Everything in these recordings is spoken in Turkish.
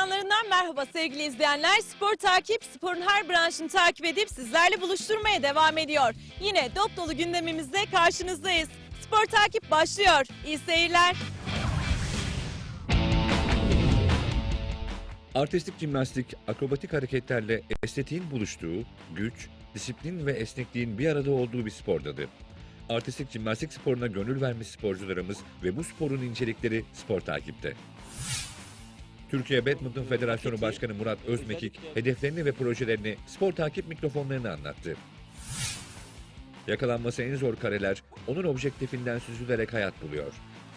Ekranlarından merhaba sevgili izleyenler. Spor takip, sporun her branşını takip edip sizlerle buluşturmaya devam ediyor. Yine dop dolu gündemimizde karşınızdayız. Spor takip başlıyor. İyi seyirler. Artistik jimnastik, akrobatik hareketlerle estetiğin buluştuğu, güç, disiplin ve esnekliğin bir arada olduğu bir spor dalı. Artistik jimnastik sporuna gönül vermiş sporcularımız ve bu sporun incelikleri spor takipte. Türkiye Badminton Federasyonu Başkanı Murat Özmekik hedeflerini ve projelerini spor takip mikrofonlarına anlattı. Yakalanması en zor kareler onun objektifinden süzülerek hayat buluyor.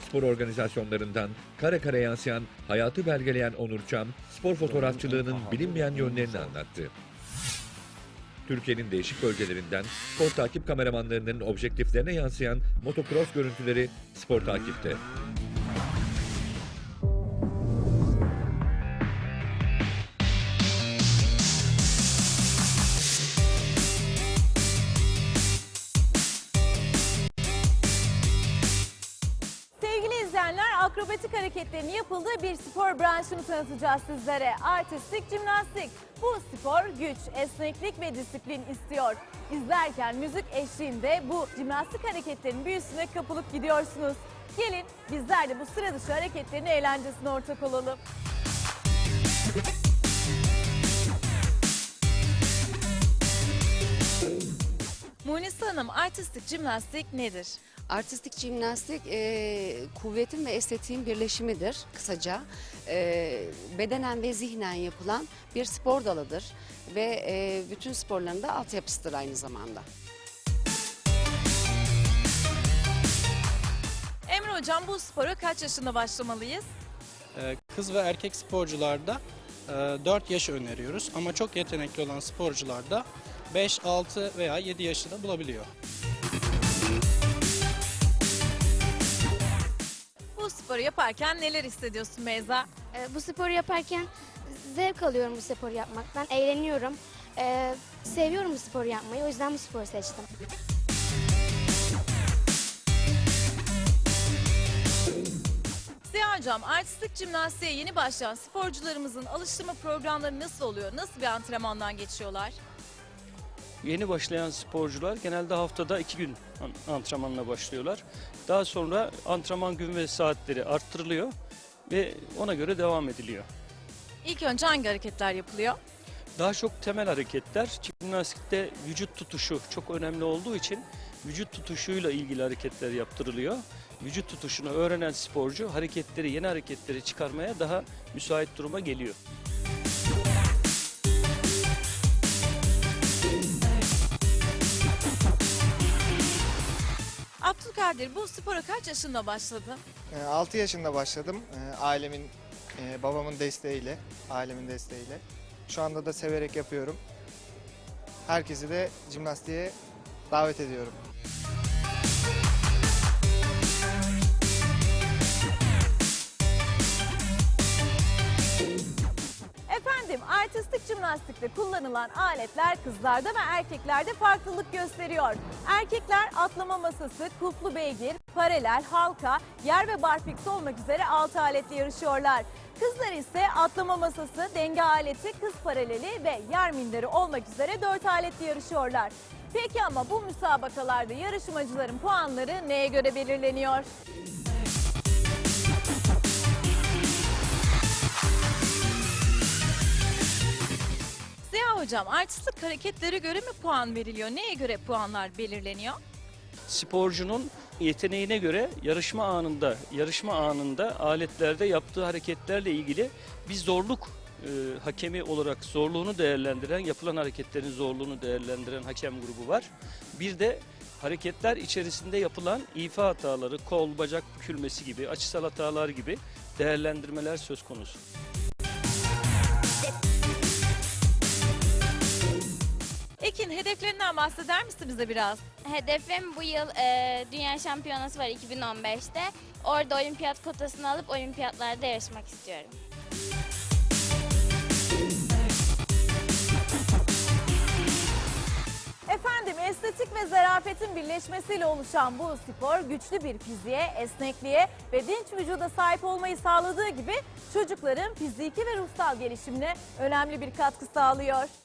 Spor organizasyonlarından kare kare yansıyan, hayatı belgeleyen Onur Çam, spor fotoğrafçılığının bilinmeyen yönlerini anlattı. Türkiye'nin değişik bölgelerinden spor takip kameramanlarının objektiflerine yansıyan motocross görüntüleri spor takipte. Akrobatik hareketlerin yapıldığı bir spor branşını tanıtacağız sizlere. Artistik jimnastik. Bu spor güç, esneklik ve disiplin istiyor. İzlerken müzik eşliğinde bu jimnastik hareketlerin büyüsüne kapılıp gidiyorsunuz. Gelin bizler de bu sıra dışı hareketlerin eğlencesine ortak olalım. Munisa Hanım artistik jimnastik nedir? Artistik jimnastik e, kuvvetin ve estetiğin birleşimidir kısaca. E, bedenen ve zihnen yapılan bir spor dalıdır ve e, bütün sporların da altyapısıdır aynı zamanda. Emre Hocam bu spora kaç yaşında başlamalıyız? Ee, Kız ve erkek sporcularda e, 4 yaş öneriyoruz ama çok yetenekli olan sporcularda 5, 6 veya 7 yaşı da bulabiliyor. Bu sporu yaparken neler hissediyorsun Beyza? Ee, Bu sporu yaparken zevk alıyorum bu sporu yapmaktan. Eğleniyorum. Ee, seviyorum bu sporu yapmayı. O yüzden bu sporu seçtim. Ziya Hocam artistik jimnastiğe yeni başlayan sporcularımızın alıştırma programları nasıl oluyor? Nasıl bir antrenmandan geçiyorlar? Yeni başlayan sporcular genelde haftada iki gün an- antrenmanla başlıyorlar. Daha sonra antrenman gün ve saatleri arttırılıyor ve ona göre devam ediliyor. İlk önce hangi hareketler yapılıyor? Daha çok temel hareketler, jimnastikte vücut tutuşu çok önemli olduğu için vücut tutuşuyla ilgili hareketler yaptırılıyor. Vücut tutuşunu öğrenen sporcu hareketleri, yeni hareketleri çıkarmaya daha müsait duruma geliyor. Abdülkadir bu spora kaç yaşında başladın? 6 yaşında başladım. Ee, Ailemin, e, babamın desteğiyle, ailemin desteğiyle. Şu anda da severek yapıyorum. Herkesi de jimnastiğe davet ediyorum. Artistik jimnastikte kullanılan aletler kızlarda ve erkeklerde farklılık gösteriyor. Erkekler atlama masası, kulplu beygir, paralel, halka, yer ve barfiks olmak üzere 6 aletle yarışıyorlar. Kızlar ise atlama masası, denge aleti, kız paraleli ve yer minderi olmak üzere 4 aletle yarışıyorlar. Peki ama bu müsabakalarda yarışmacıların puanları neye göre belirleniyor? Hocam artistik hareketlere göre mi puan veriliyor? Neye göre puanlar belirleniyor? sporcunun yeteneğine göre yarışma anında yarışma anında aletlerde yaptığı hareketlerle ilgili bir zorluk e, hakemi olarak zorluğunu değerlendiren yapılan hareketlerin zorluğunu değerlendiren hakem grubu var. Bir de hareketler içerisinde yapılan ifa hataları, kol, bacak bükülmesi gibi, açısal hatalar gibi değerlendirmeler söz konusu. Ekin hedeflerinden bahseder misin bize biraz? Hedefim bu yıl e, Dünya Şampiyonası var 2015'te. Orada olimpiyat kotasını alıp olimpiyatlarda yarışmak istiyorum. Efendim estetik ve zarafetin birleşmesiyle oluşan bu spor güçlü bir fiziğe, esnekliğe ve dinç vücuda sahip olmayı sağladığı gibi çocukların fiziki ve ruhsal gelişimine önemli bir katkı sağlıyor.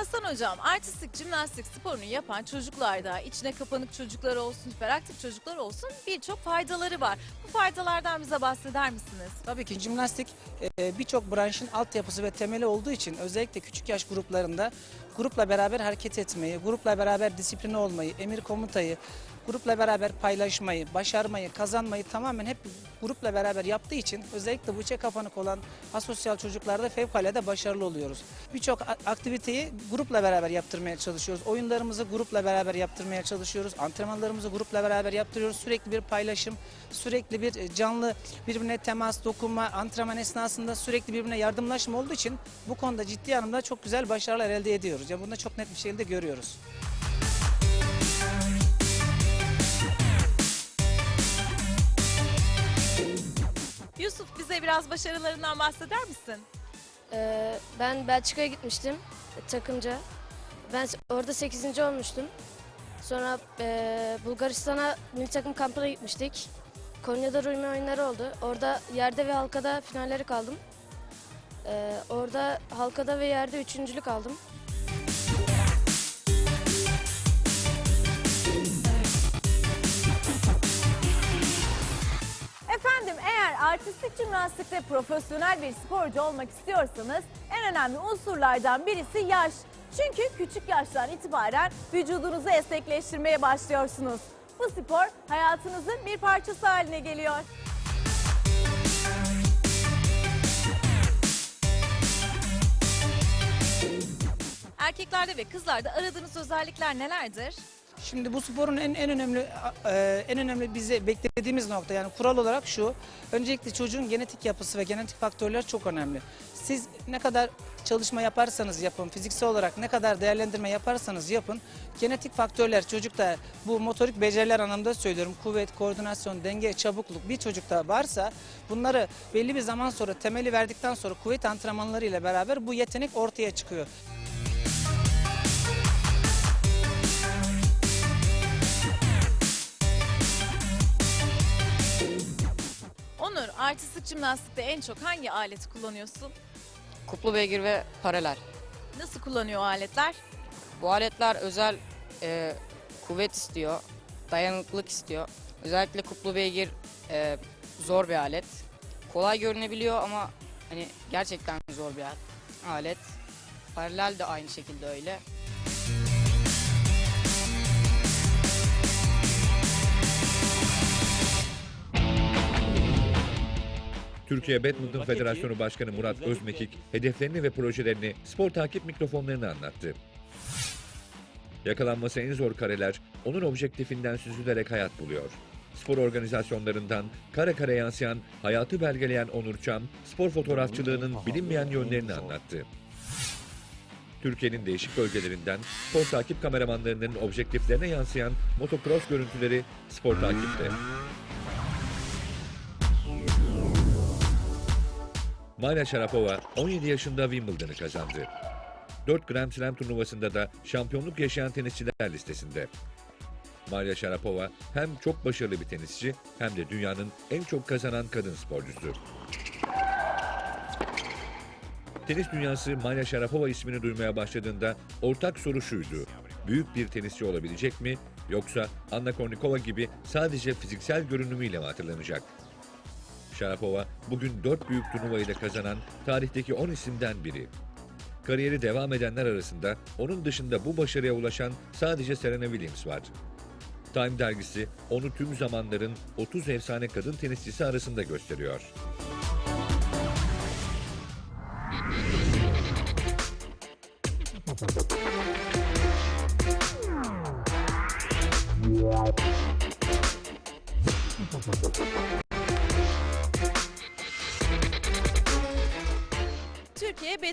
Hasan Hocam, artistik jimnastik sporunu yapan çocuklarda, içine kapanık çocuklar olsun, hiperaktif çocuklar olsun birçok faydaları var. Bu faydalardan bize bahseder misiniz? Tabii ki jimnastik e, birçok branşın altyapısı ve temeli olduğu için özellikle küçük yaş gruplarında grupla beraber hareket etmeyi, grupla beraber disipline olmayı, emir komutayı, grupla beraber paylaşmayı, başarmayı, kazanmayı tamamen hep grupla beraber yaptığı için özellikle bu kapanık olan asosyal çocuklarda fevkalade başarılı oluyoruz. Birçok aktiviteyi grupla beraber yaptırmaya çalışıyoruz. Oyunlarımızı grupla beraber yaptırmaya çalışıyoruz. Antrenmanlarımızı grupla beraber yaptırıyoruz. Sürekli bir paylaşım, sürekli bir e, canlı birbirine temas, dokunma, antrenman esnasında sürekli birbirine yardımlaşma olduğu için bu konuda ciddi anlamda çok güzel başarılar elde ediyoruz. Yani bunu da çok net bir şekilde görüyoruz. Biraz başarılarından bahseder misin? Ee, ben Belçika'ya gitmiştim e, takımca. Ben orada 8. olmuştum. Sonra e, Bulgaristan'a milli takım kampına gitmiştik. Konya'da Rumi oyunları oldu. Orada yerde ve halkada finalleri kaldım. Ee, orada halkada ve yerde üçüncülük aldım. Artistik jimnastikte profesyonel bir sporcu olmak istiyorsanız en önemli unsurlardan birisi yaş. Çünkü küçük yaştan itibaren vücudunuzu esnekleştirmeye başlıyorsunuz. Bu spor hayatınızın bir parçası haline geliyor. Erkeklerde ve kızlarda aradığınız özellikler nelerdir? Şimdi bu sporun en en önemli e, en önemli bize beklediğimiz nokta yani kural olarak şu. Öncelikle çocuğun genetik yapısı ve genetik faktörler çok önemli. Siz ne kadar çalışma yaparsanız yapın, fiziksel olarak ne kadar değerlendirme yaparsanız yapın, genetik faktörler çocukta bu motorik beceriler anlamında söylüyorum. Kuvvet, koordinasyon, denge, çabukluk bir çocukta varsa bunları belli bir zaman sonra temeli verdikten sonra kuvvet antrenmanları ile beraber bu yetenek ortaya çıkıyor. Artistik jimnastikte en çok hangi aleti kullanıyorsun? Kuplu beygir ve paralel. Nasıl kullanıyor o aletler? Bu aletler özel e, kuvvet istiyor, dayanıklılık istiyor. Özellikle kuplu beygir e, zor bir alet. Kolay görünebiliyor ama hani gerçekten zor bir alet. Paralel de aynı şekilde öyle. Türkiye Badminton Federasyonu Başkanı Murat Özmekik hedeflerini ve projelerini spor takip mikrofonlarına anlattı. Yakalanması en zor kareler onun objektifinden süzülerek hayat buluyor. Spor organizasyonlarından kare kare yansıyan, hayatı belgeleyen Onur Çam, spor fotoğrafçılığının bilinmeyen yönlerini anlattı. Türkiye'nin değişik bölgelerinden spor takip kameramanlarının objektiflerine yansıyan motocross görüntüleri spor takipte. Maria Sharapova 17 yaşında Wimbledon'ı kazandı. 4 Grand Slam turnuvasında da şampiyonluk yaşayan tenisçiler listesinde. Maria Sharapova hem çok başarılı bir tenisçi hem de dünyanın en çok kazanan kadın sporcusu. Tenis dünyası Maria Sharapova ismini duymaya başladığında ortak soru şuydu. Büyük bir tenisçi olabilecek mi yoksa Anna Kournikova gibi sadece fiziksel görünümüyle mi hatırlanacak? Sharapova bugün 4 büyük turnuvayı da kazanan tarihteki 10 isimden biri. Kariyeri devam edenler arasında onun dışında bu başarıya ulaşan sadece Serena Williams var. Time dergisi onu tüm zamanların 30 efsane kadın tenisçisi arasında gösteriyor.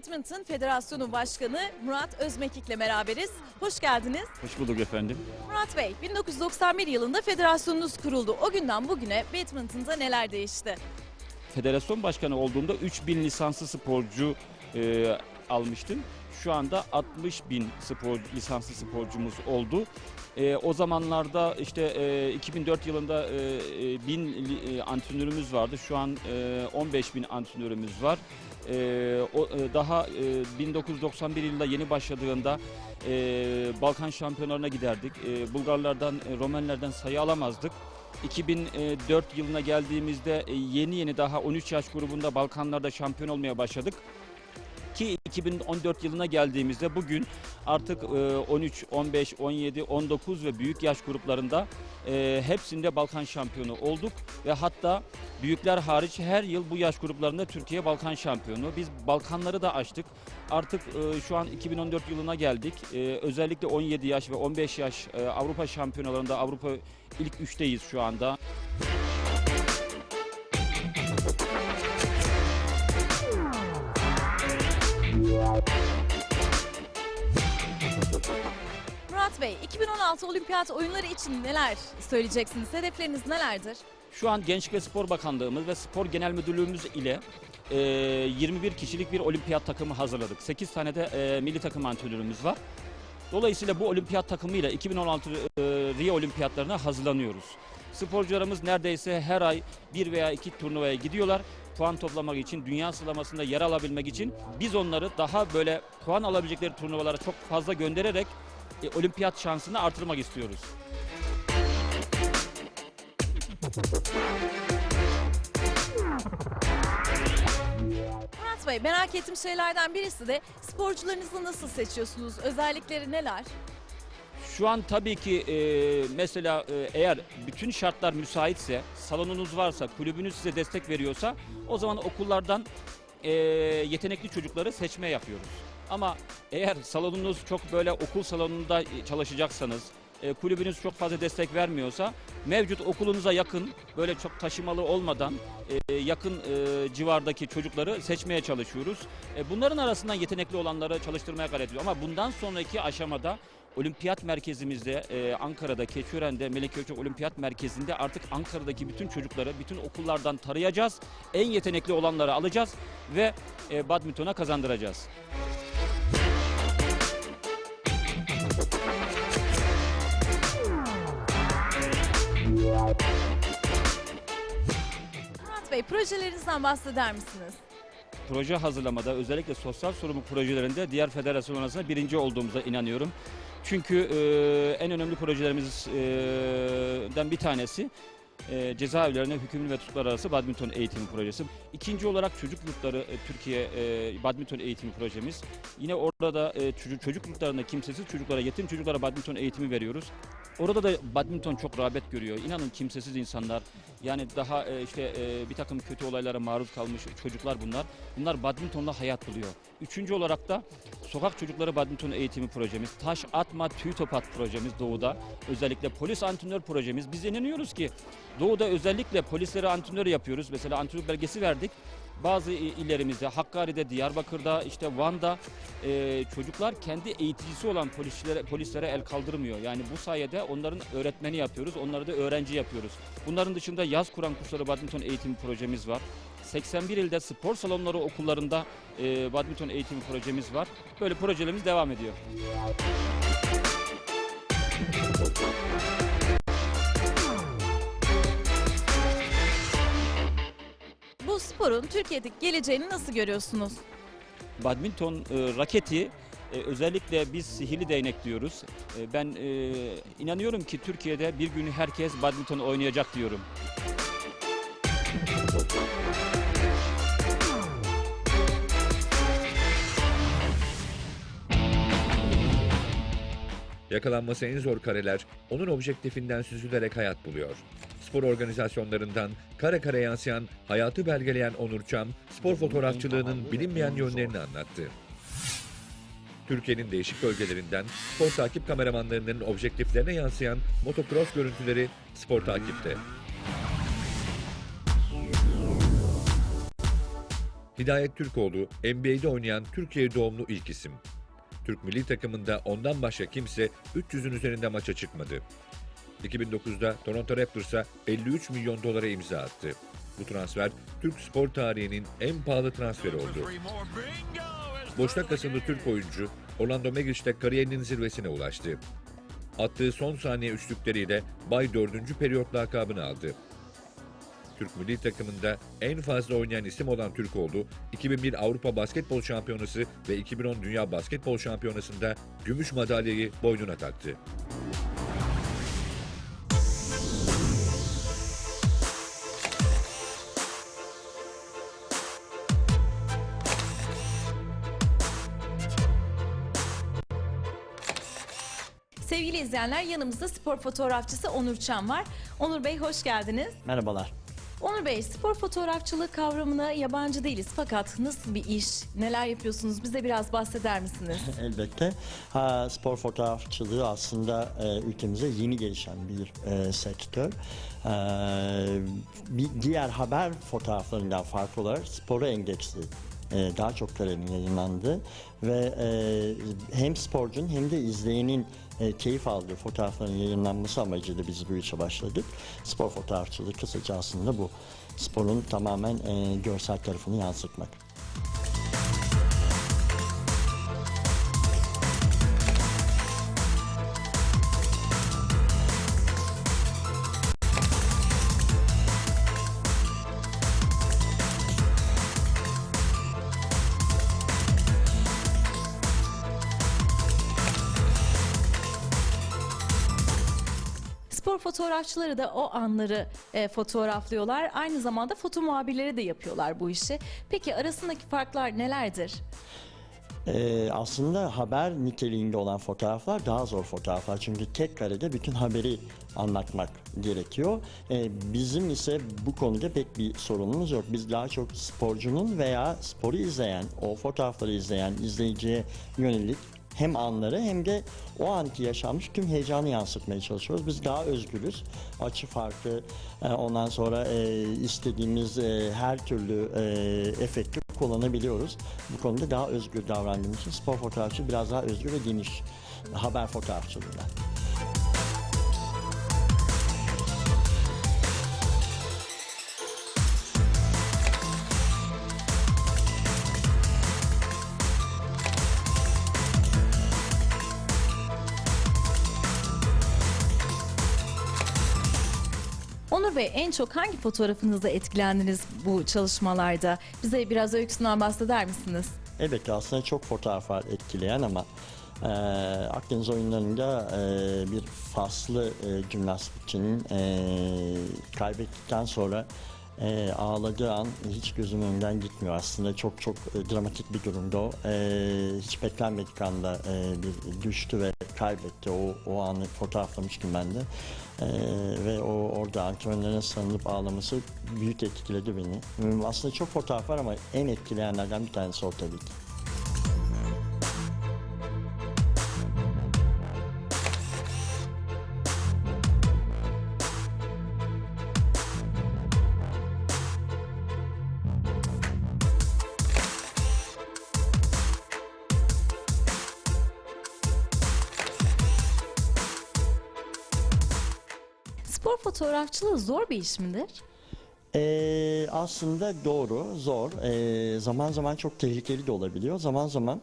Badminton Federasyonu Başkanı Murat Özmekik ile beraberiz. Hoş geldiniz. Hoş bulduk efendim. Murat Bey, 1991 yılında federasyonunuz kuruldu. O günden bugüne badminton'da neler değişti? federasyon başkanı olduğumda 3000 lisanslı sporcu e, almıştım. Şu anda 60 bin spor, lisanslı sporcumuz oldu. E, o zamanlarda işte e, 2004 yılında e, e, 1000 li- e, antrenörümüz vardı. Şu an e, 15 bin antrenörümüz var. E, o, e, daha e, 1991 yılında yeni başladığında e, Balkan şampiyonlarına giderdik. E, Bulgarlardan, e, Romenlerden sayı alamazdık. 2004 yılına geldiğimizde e, yeni yeni daha 13 yaş grubunda Balkanlarda şampiyon olmaya başladık. Ki 2014 yılına geldiğimizde bugün artık e, 13, 15, 17, 19 ve büyük yaş gruplarında e, hepsinde Balkan şampiyonu olduk ve hatta büyükler hariç her yıl bu yaş gruplarında Türkiye Balkan şampiyonu. Biz Balkanları da açtık. Artık e, şu an 2014 yılına geldik. E, özellikle 17 yaş ve 15 yaş Avrupa şampiyonalarında Avrupa ilk üçteyiz şu anda. Murat Bey, 2016 Olimpiyat oyunları için neler söyleyeceksiniz? Hedefleriniz nelerdir? Şu an Gençlik ve Spor Bakanlığımız ve Spor Genel Müdürlüğümüz ile e, 21 kişilik bir olimpiyat takımı hazırladık. 8 tane de e, milli takım antrenörümüz var. Dolayısıyla bu olimpiyat takımıyla 2016 e, Rio Olimpiyatlarına hazırlanıyoruz. Sporcularımız neredeyse her ay bir veya iki turnuvaya gidiyorlar. Puan toplamak için, dünya sıralamasında yer alabilmek için biz onları daha böyle puan alabilecekleri turnuvalara çok fazla göndererek e, olimpiyat şansını artırmak istiyoruz. Murat Bey, merak ettiğim şeylerden birisi de sporcularınızı nasıl seçiyorsunuz? Özellikleri neler? Şu an tabii ki e, mesela e, eğer bütün şartlar müsaitse, salonunuz varsa, kulübünüz size destek veriyorsa o zaman okullardan e, yetenekli çocukları seçme yapıyoruz. Ama eğer salonunuz çok böyle okul salonunda çalışacaksanız, e, kulübünüz çok fazla destek vermiyorsa mevcut okulunuza yakın böyle çok taşımalı olmadan e, yakın e, civardaki çocukları seçmeye çalışıyoruz. E, bunların arasından yetenekli olanları çalıştırmaya gayret ediyoruz. Ama bundan sonraki aşamada Olimpiyat merkezimizde e, Ankara'da Keçiören'de Melek Gökçek Olimpiyat Merkezi'nde artık Ankara'daki bütün çocukları bütün okullardan tarayacağız. En yetenekli olanları alacağız ve e, badmintona kazandıracağız. Murat Bey, projelerinizden bahseder misiniz? proje hazırlamada özellikle sosyal sorumluluk projelerinde diğer federasyon arasında birinci olduğumuza inanıyorum. Çünkü e, en önemli projelerimizden bir tanesi e, cezaevlerine hükümlü ve tutuklar arası badminton eğitimi projesi. İkinci olarak çocuk yurtları e, Türkiye e, badminton eğitimi projemiz. Yine orada da e, çocuk, çocuk yurtlarında kimsesiz çocuklara, yetim çocuklara badminton eğitimi veriyoruz. Orada da badminton çok rağbet görüyor. İnanın kimsesiz insanlar, yani daha e, işte e, bir takım kötü olaylara maruz kalmış çocuklar bunlar. Bunlar badmintonla hayat buluyor. Üçüncü olarak da sokak çocukları badminton eğitimi projemiz, taş atma tüy top at projemiz Doğu'da. Özellikle polis antrenör projemiz. Biz inanıyoruz ki Doğu'da özellikle polislere antrenör yapıyoruz. Mesela antrenör belgesi verdik. Bazı illerimizde, Hakkari'de, Diyarbakır'da, işte Van'da e, çocuklar kendi eğiticisi olan polislere, polislere el kaldırmıyor. Yani bu sayede onların öğretmeni yapıyoruz, onları da öğrenci yapıyoruz. Bunların dışında yaz Kur'an kursları badminton eğitimi projemiz var. 81 ilde spor salonları okullarında e, badminton eğitimi projemiz var. Böyle projelerimiz devam ediyor. Sporun Türkiye'deki geleceğini nasıl görüyorsunuz? Badminton e, raketi e, özellikle biz sihirli değnek diyoruz. E, ben e, inanıyorum ki Türkiye'de bir gün herkes badminton oynayacak diyorum. Yakalanması en zor kareler onun objektifinden süzülerek hayat buluyor. Spor organizasyonlarından kare kare yansıyan, hayatı belgeleyen Onur Çam, spor fotoğrafçılığının bilinmeyen yönlerini anlattı. Türkiye'nin değişik bölgelerinden spor takip kameramanlarının objektiflerine yansıyan motocross görüntüleri spor takipte. Hidayet Türkoğlu, NBA'de oynayan Türkiye doğumlu ilk isim. Türk milli takımında ondan başka kimse 300'ün üzerinde maça çıkmadı. 2009'da Toronto Raptors'a 53 milyon dolara imza attı. Bu transfer Türk spor tarihinin en pahalı transferi oldu. Boş dakikasında Türk oyuncu Orlando Magic'te kariyerinin zirvesine ulaştı. Attığı son saniye üçlükleriyle Bay 4. periyot lakabını aldı. Türk milli takımında en fazla oynayan isim olan Türkoğlu, 2001 Avrupa Basketbol Şampiyonası ve 2010 Dünya Basketbol Şampiyonası'nda gümüş madalyayı boynuna taktı. İzleyenler yanımızda spor fotoğrafçısı Onur Çam var. Onur Bey hoş geldiniz. Merhabalar. Onur Bey spor fotoğrafçılığı kavramına yabancı değiliz fakat nasıl bir iş, neler yapıyorsunuz bize biraz bahseder misiniz? Elbette. Ha, spor fotoğrafçılığı aslında e, ülkemize yeni gelişen bir e, sektör. E, bir diğer haber fotoğraflarından farklı olarak spora endeksli e, daha çok kalemin yayınlandı ve e, hem sporcunun hem de izleyenin e, keyif aldığı fotoğrafların yayınlanması amacıyla biz bu işe başladık. Spor fotoğrafçılığı kısaca aslında bu. Sporun tamamen e, görsel tarafını yansıtmak. Fotoğrafçıları da o anları e, fotoğraflıyorlar. Aynı zamanda foto muhabirleri de yapıyorlar bu işi. Peki arasındaki farklar nelerdir? Ee, aslında haber niteliğinde olan fotoğraflar daha zor fotoğraflar. Çünkü tek karede bütün haberi anlatmak gerekiyor. Ee, bizim ise bu konuda pek bir sorunumuz yok. Biz daha çok sporcunun veya sporu izleyen, o fotoğrafları izleyen izleyiciye yönelik hem anları hem de o anki yaşanmış tüm heyecanı yansıtmaya çalışıyoruz. Biz daha özgürüz. Açı farkı, e, ondan sonra e, istediğimiz e, her türlü efekti kullanabiliyoruz. Bu konuda daha özgür davrandığımız için spor fotoğrafçı biraz daha özgür ve geniş haber fotoğrafçılığında. Onur Bey en çok hangi fotoğrafınızda etkilendiniz bu çalışmalarda? Bize biraz öyküsünden bahseder misiniz? Elbette aslında çok fotoğraf var etkileyen ama e, Akdeniz oyunlarında e, bir faslı e, jimnastikçinin e, kaybettikten sonra e, ağladığı an hiç gözümün önünden gitmiyor. Aslında çok çok e, dramatik bir durumda o. E, hiç beklenmedik anda e, bir düştü ve kaybetti. O, o anı fotoğraflamıştım ben de. E, ve o orada antrenörlerine sarılıp ağlaması büyük etkiledi beni. Aslında çok fotoğraf var ama en etkileyenlerden bir tanesi o tabii ki. Spor fotoğrafçılığı zor bir iş midir? Ee, aslında doğru, zor. Ee, zaman zaman çok tehlikeli de olabiliyor. Zaman zaman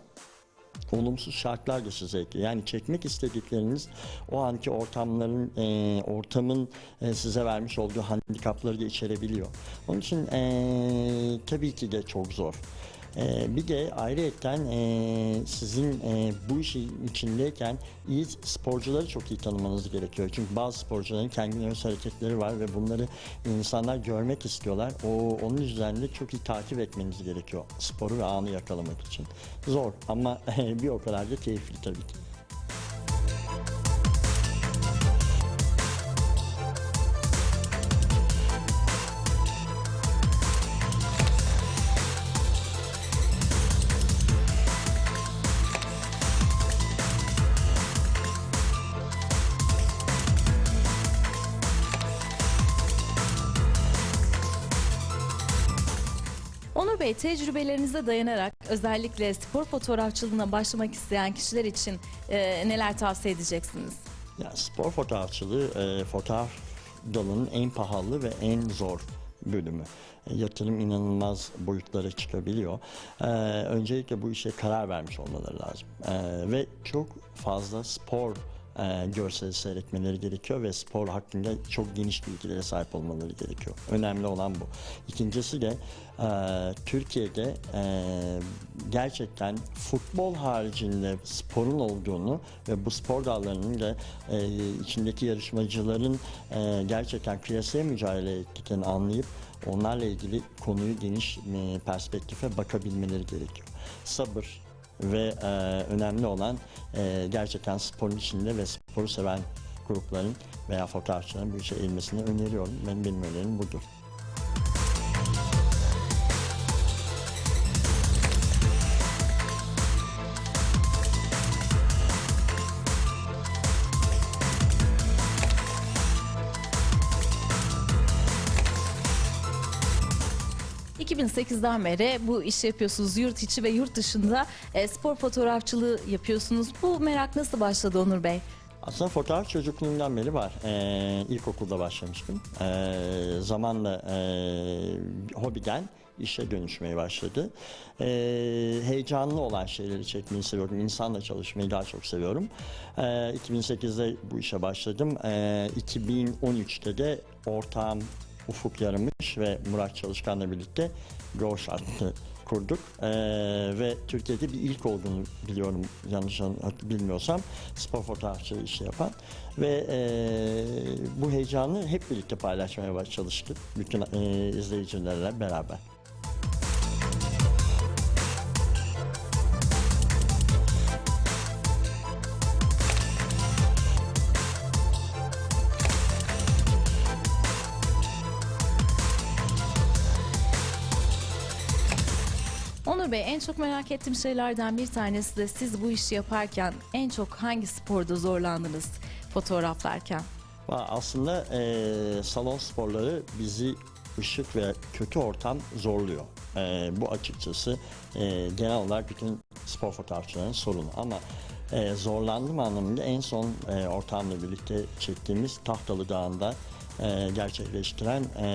olumsuz şartlar da size ekliyor. Yani çekmek istedikleriniz o anki ortamların, e, ortamın e, size vermiş olduğu handikapları da içerebiliyor. Onun için e, tabii ki de çok zor. E, bir de ayrıyeten e, sizin e, bu işin içindeyken iyi sporcuları çok iyi tanımanız gerekiyor. Çünkü bazı sporcuların kendine öz hareketleri var ve bunları insanlar görmek istiyorlar. O onun yüzden de çok iyi takip etmeniz gerekiyor sporu ve anı yakalamak için. Zor ama bir o kadar da keyifli tabii ki. Tecrübelerinize dayanarak özellikle spor fotoğrafçılığına başlamak isteyen kişiler için e, neler tavsiye edeceksiniz? Ya spor fotoğrafçılığı e, fotoğraf dalının en pahalı ve en zor bölümü. E, Yatırım inanılmaz boyutlara çıkabiliyor. E, öncelikle bu işe karar vermiş olmaları lazım. E, ve çok fazla spor e, görseli seyretmeleri gerekiyor ve spor hakkında çok geniş bilgilere sahip olmaları gerekiyor. Önemli olan bu. İkincisi de e, Türkiye'de e, gerçekten futbol haricinde sporun olduğunu ve bu spor dallarının da e, içindeki yarışmacıların e, gerçekten kıyasaya mücadele ettiklerini anlayıp onlarla ilgili konuyu geniş e, perspektife bakabilmeleri gerekiyor. Sabır, ve e, önemli olan e, gerçekten sporun içinde ve sporu seven grupların veya fotoğrafçıların bu işe eğilmesini öneriyorum. Ben, benim önerim budur. 2008'den beri bu işi yapıyorsunuz. Yurt içi ve yurt dışında e, spor fotoğrafçılığı yapıyorsunuz. Bu merak nasıl başladı Onur Bey? Aslında fotoğraf çocukluğumdan beri var. Ee, ilkokulda başlamıştım. Ee, zamanla e, hobiden işe dönüşmeye başladı. Ee, heyecanlı olan şeyleri çekmeyi seviyorum. İnsanla çalışmayı daha çok seviyorum. Ee, 2008'de bu işe başladım. Ee, 2013'te de ortağım Ufuk Yarımış ve Murat Çalışkan'la birlikte Go Shot'ı kurduk. Ee, ve Türkiye'de bir ilk olduğunu biliyorum yanlış an- bilmiyorsam spor fotoğrafçılığı işi yapan ve e, bu heyecanı hep birlikte paylaşmaya çalıştık bütün e, izleyicilerle beraber. Çok merak ettiğim şeylerden bir tanesi de siz bu işi yaparken en çok hangi sporda zorlandınız fotoğraflarken? Aslında e, salon sporları bizi ışık ve kötü ortam zorluyor. E, bu açıkçası e, genel olarak bütün spor fotoğrafçılarının sorunu. Ama e, zorlandım anlamında en son e, ortamla birlikte çektiğimiz Tahtalı Dağı'nda e, gerçekleştiren e,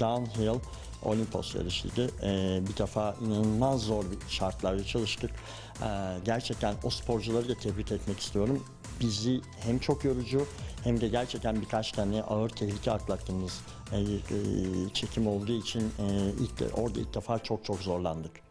Downhill Olimpos yarışıydı. E, bir defa inanılmaz zor bir şartlarda çalıştık. E, gerçekten o sporcuları da tebrik etmek istiyorum. Bizi hem çok yorucu hem de gerçekten birkaç tane ağır tehlike atlattığımız e, e, çekim olduğu için e, ilk de, orada ilk defa çok çok zorlandık.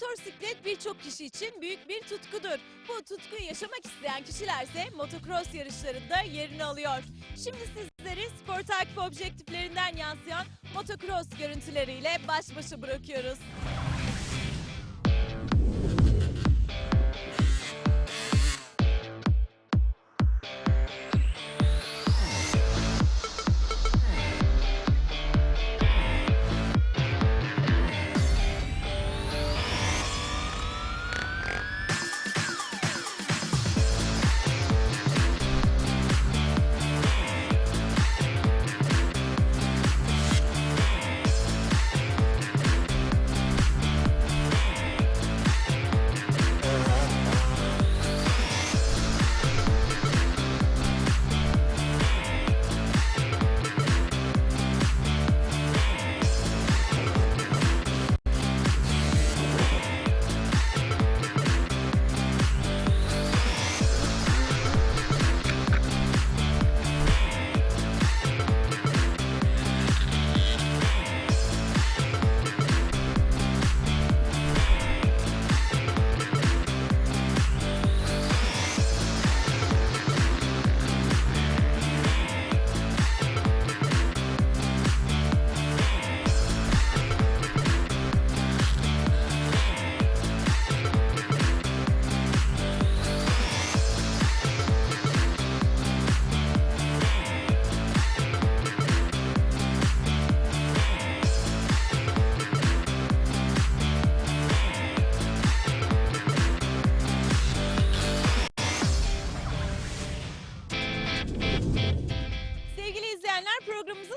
Motosiklet birçok kişi için büyük bir tutkudur. Bu tutkuyu yaşamak isteyen kişilerse motocross yarışlarında yerini alıyor. Şimdi sizleri spor takip objektiflerinden yansıyan motocross görüntüleriyle baş başa bırakıyoruz.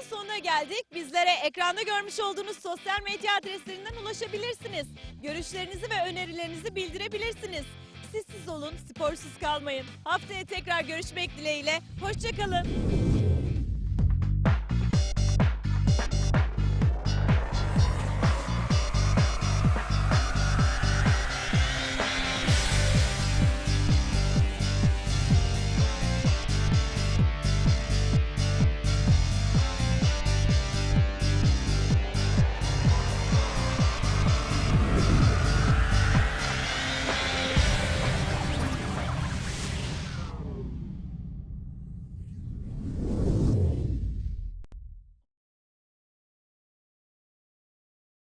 Sonuna geldik. Bizlere ekranda görmüş olduğunuz sosyal medya adreslerinden ulaşabilirsiniz. Görüşlerinizi ve önerilerinizi bildirebilirsiniz. Siz siz olun, sporsuz kalmayın. Haftaya tekrar görüşmek dileğiyle. Hoşçakalın.